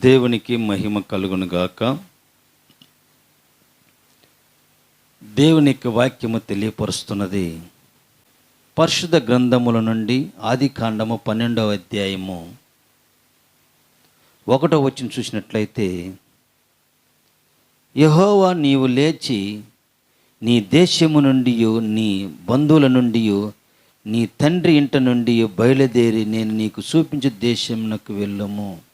దేవునికి మహిమ కలుగును గాక. దేవుని యొక్క వాక్యము తెలియపరుస్తున్నది పరిశుద్ధ గ్రంథముల నుండి ఆది కాండము పన్నెండవ అధ్యాయము. ఒకటో వచ్చిన చూసినట్లయితే యహోవా నీవు లేచి నీ దేశము నుండి నీ బంధువుల నుండి నీ తండ్రి ఇంట నుండి బయలుదేరి నేను నీకు చూపించే దేశమునకు వెళ్ళము.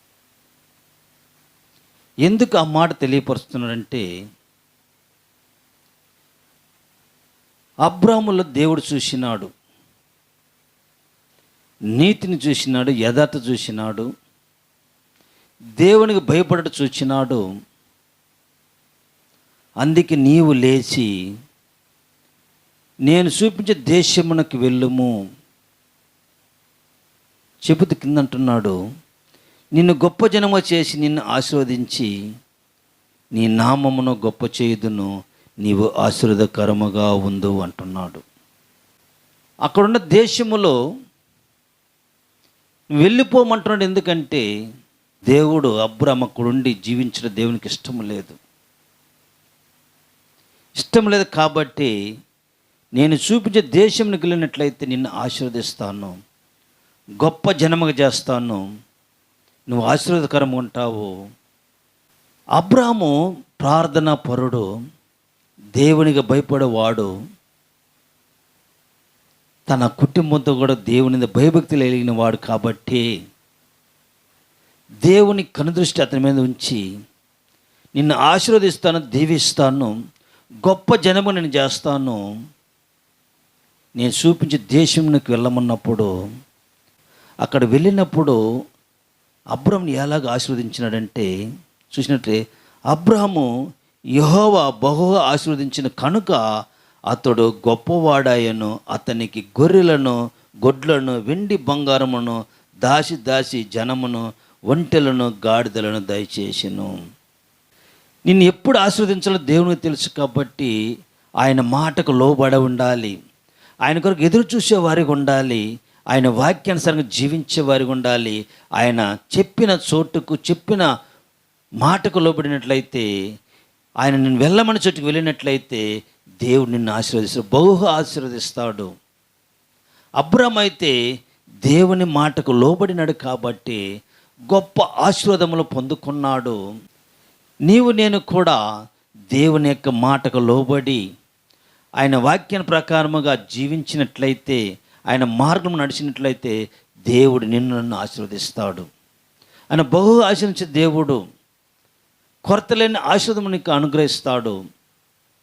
ఎందుకు ఆ మాట తెలియపరుస్తున్నాడంటే అబ్రాముల దేవుడు చూసినాడు నీతిని చూసినాడు యథార్థ చూసినాడు దేవునికి భయపడట చూచినాడు అందుకే నీవు లేచి నేను చూపించే దేశమునకు వెళ్ళుము చెబుతూ కిందంటున్నాడు నిన్ను గొప్ప జనము చేసి నిన్ను ఆశీర్వదించి నీ నామమును గొప్ప చేయుదును నీవు ఆశీర్వదకరముగా ఉందు అంటున్నాడు. అక్కడున్న దేశములో వెళ్ళిపోమంటున్నాడు ఎందుకంటే దేవుడు అబ్రహ్మకుడుండి అక్కడుండి జీవించడం దేవునికి ఇష్టం లేదు. ఇష్టం లేదు కాబట్టి నేను చూపించే దేశంకి వెళ్ళినట్లయితే నిన్ను ఆశీర్వదిస్తాను గొప్ప జనముగా చేస్తాను నువ్వు ఆశీర్వాదకరం ఉంటావు. అబ్రాము ప్రార్థన పరుడు దేవునికి భయపడేవాడు. తన కుటుంబంతో కూడా దేవుని భయభక్తి కలిగిన వాడు కాబట్టి దేవుని కనుదృష్టి అతని మీద ఉంచి నిన్ను ఆశీర్వదిస్తాను దీవిస్తాను గొప్ప జనము నేను చేస్తాను. నేను చూపించే దేశంకి వెళ్ళమన్నప్పుడు అక్కడ వెళ్ళినప్పుడు అబ్రహంని ఎలాగ ఆశీర్వదించినాడంటే చూసినట్లే అబ్రహము యహోవ బహుగా ఆశీర్వదించిన కనుక అతడు గొప్పవాడాయను అతనికి గొర్రెలను గొడ్లను వెండి బంగారమును దాసి దాసి జనమును ఒంటెలను గాడిదలను దయచేసిను. నిన్ను ఎప్పుడు ఆశీర్వదించాలో దేవునికి తెలుసు కాబట్టి ఆయన మాటకు లోబడ ఉండాలి. ఆయన కొరకు ఎదురు చూసేవారికి ఉండాలి. ఆయన వాక్యానుసారంగా జీవించే వారికి ఉండాలి. ఆయన చెప్పిన చోటుకు చెప్పిన మాటకు లోబడినట్లయితే ఆయన నేను వెళ్ళమని చోటుకు వెళ్ళినట్లయితే దేవుడు నిన్ను ఆశీర్వదిస్తాడు. బహు ఆశీర్వదిస్తాడు. అబ్రహం అయితే దేవుని మాటకు లోబడినాడు కాబట్టి గొప్ప ఆశీర్వాదములు పొందుకున్నాడు. నీవు నేను కూడా దేవుని యొక్క మాటకు లోబడి ఆయన వాక్యం ప్రకారముగా జీవించినట్లయితే ఆయన మార్గం నడిచినట్లయితే దేవుడు నిన్ను నన్ను ఆశీర్వదిస్తాడు. ఆయన బహు ఆశీర్వించే దేవుడు కొరత లేని ఆశీర్వదం నీకు అనుగ్రహిస్తాడు.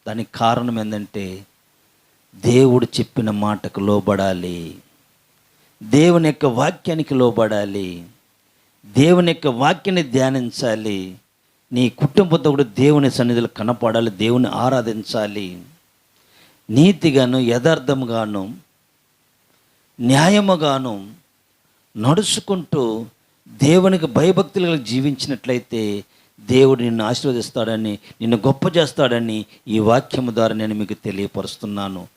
దానికి కారణం ఏంటంటే దేవుడు చెప్పిన మాటకు లోబడాలి. దేవుని యొక్క వాక్యానికి లోబడాలి. దేవుని యొక్క వాక్యాన్ని ధ్యానించాలి. నీ కుటుంబంతో కూడా దేవుని సన్నిధిలో కనపడాలి దేవుని ఆరాధించాలి. నీతిగాను యథార్థముగాను న్యాయముగాను నడుచుకుంటూ దేవునికి భయభక్తులు జీవించినట్లయితే దేవుడు నిన్ను ఆశీర్వదిస్తాడని నిన్ను గొప్ప చేస్తాడని ఈ వాక్యము ద్వారా నేను మీకు తెలియపరుస్తున్నాను.